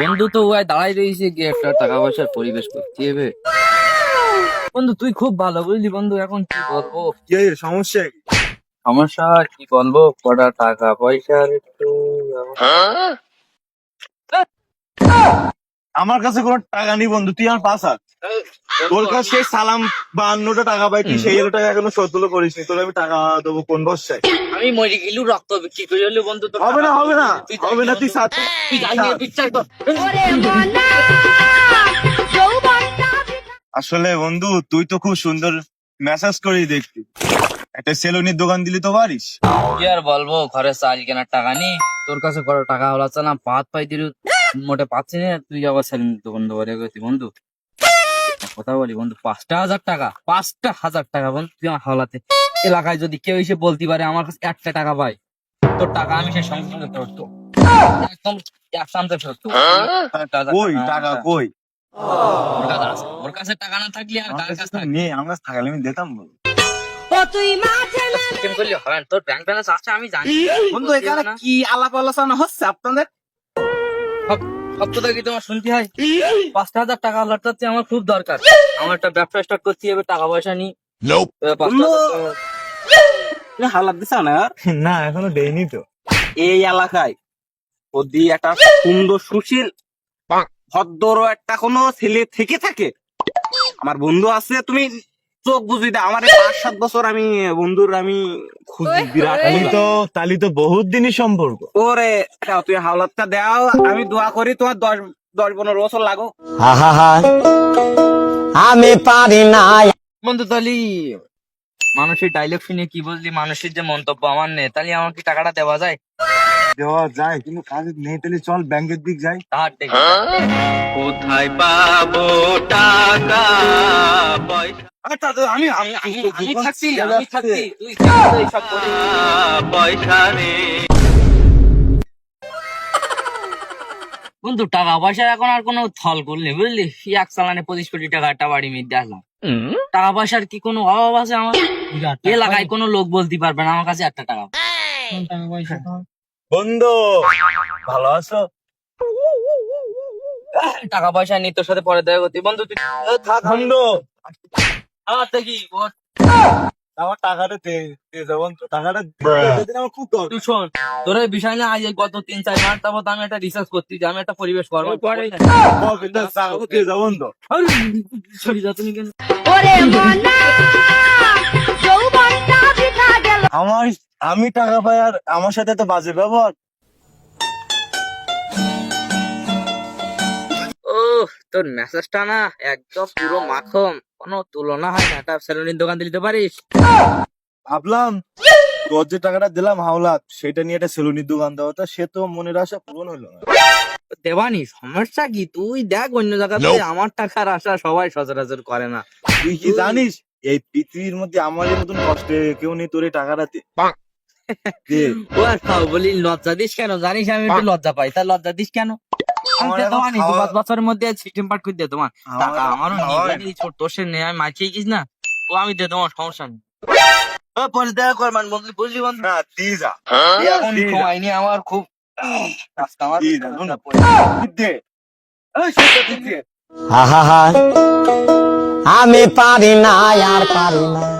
বন্ধু তো ওই দাঁড়াই রয়েছে গিয়ে একটা টাকা পয়সার পরিবেশ করতে হবে বন্ধু তুই খুব ভালো বুঝলি বন্ধু এখন কি বলব? কি সমস্যা কি? সমস্যা কি বলব? কটা টাকা পয়সার একটু আমার কাছে কোনো টাকা নেই বন্ধু তুই আমার পাস তোর কাছে সেই সালাম বান্নটা টাকা পাই তুই সেই টাকা এখনও শোধ করিস নি তোর আমি টাকা দেবো কোন বর্ষায়? আমি মরে গেলু রক্ত বিক্রি করে হলে বন্ধু তোর হবে না হবে না হবে না তুই। সাথ তুই যাই নিয়ে পিকচার কর মনা আসলে বন্ধু তুই তো খুব সুন্দর মেসেজ করি দেখতি একটা সেলুনির দোকান দিলি তো পারিস। কি আর বলব ঘরে চাল কেনার টাকা নেই। তোর কাছে ঘরে টাকা হলো না পাত পাই দিল মোটে পাচ্ছি না তুই আবার সেলিম দোকান দোকানে গেছি বন্ধু। কথা বলি বন্ধু পাঁচটা হাজার টাকা পাঁচটা হাজার টাকা বন্ধু তুই আমার হাওলাতে। এলাকায় যদি কেউ এসে বলতে পারে আমার কাছে একটা টাকা পাই তোর টাকা আমি সেই সঙ্গে দেবো। একদম এক কই টাকা। কই? ওর কাছে আছে। ওর কাছে টাকা না থাকলে আর কার কাছে নেই আমার কাছে থাকলে আমি দিতাম। তোর ব্যাংক ব্যালেন্স আছে আমি জানি। বন্ধু এখানে কি আলাপ আলোচনা হচ্ছে আপনাদের? সপ্তাহে কি তোমার শুনতে হয়। পাঁচটা হাজার টাকা লটাচ্ছে আমার খুব দরকার। আমার একটা ব্যবসা স্টার্ট করতে হবে টাকা পয়সা নি হালাত দিছে না? না এখনও দেয়নি তো। এই এলাকায় যদি একটা সুন্দর সুশীল ভদ্র একটা কোনো ছেলে থেকে থাকে আমার বন্ধু আছে তুমি চোখ বুঝি দাও আমার পাঁচ সাত বছর আমি বন্ধুর আমি খুঁজি বিরাট তালি তো তালি তো বহুত দিনই সম্পর্ক। ওরে তুই হাওলাতটা দাও আমি দোয়া করি তোমার দশ দশ পনেরো বছর লাগো আমি পারি না। বন্ধু তালি মানুষের ডাইলগ শুনে কি বুঝলি মানুষের যে মন্তব্য আমার নেই। তাহলে আমার কি টাকাটা দেওয়া যায়? দেওয়া যায় কিন্তু কাজে নেই তাহলে চল ব্যাংকের দিক যাই। কোথায় পাবো টাকা? আমি আমি আমি আমি থাকছি আমি থাকছি। তুই সব। পয়সা রে বন্ধু টাকা পয়সার এখন আর কোনো থল করলি বুঝলি? এক চালানে পঁচিশ কোটি টাকা একটা বাড়ি মিলতে আসলাম টাকা পয়সার কি কোনো অভাব আছে আমার? এলাকায় কোনো লোক বলতে পারবে না আমার কাছে একটা টাকা। বন্ধু ভালো আছো? টাকা পয়সা নিয়ে তোর সাথে পরে দেখা করতে। বন্ধু তুই থাক বন্ধু। আমার দেখি ও, আমার টাকাটা দে দে যাব তো টাকাটা দিন আমার খুব দরকার। তুই শোন তোর এই বিষয় না আজ গত তিন চার মাস তারপর আমি একটা রিসার্চ করতে যে আমি একটা পরিবেশ করব। পরে দিয়ে যাব তো। সরি যা তুমি কেন ওরে মনা যৌবনটা বৃথা গেল। আমার আমি টাকা পাই আর আমার সাথে তো বাজে ব্যবহার। ও তোর মেসেজটা না একদম পুরো মাখন কোনো তুলনা হয় না। একটা সেলুনের দোকান দিতে পারিস? ভাবলাম তোর যে টাকাটা দিলাম হাওলাত সেটা নিয়ে একটা সেলুনির দোকান দেওয়া তা সে তো মনের আশা পূরণ হলো না। দেবানি সমস্যা কি? তুই দেখ অন্য জায়গাতে আমার টাকার আশা সবাই সচরাচর করে না। তুই কি জানিস এই পৃথিবীর মধ্যে আমার মতন কষ্টে কেউ নেই তোর এই টাকাটা দে। দে। ও বলি লজ্জা দিস কেন? জানিস আমি একটু লজ্জা পাই। তা লজ্জা দিস কেন? আমার তো দু পাঁচ বছরের মধ্যে সিস্টেম পাঠ করে দিয়ে তোমার। টাকা আমারও না। বুঝলি, ছোট তোর সে নেই আমি গিস না। ও আমি দিয়ে তোমার সমস্যা নেই। ও, পরে দেখা কর মান বন্ধু বুঝলি বন্ধু। না যা। এখন সময় নিয়ে আমার খুব আমার। দে এই, সত্যি দিচ্ছি। আমি পারি না আর পারি না।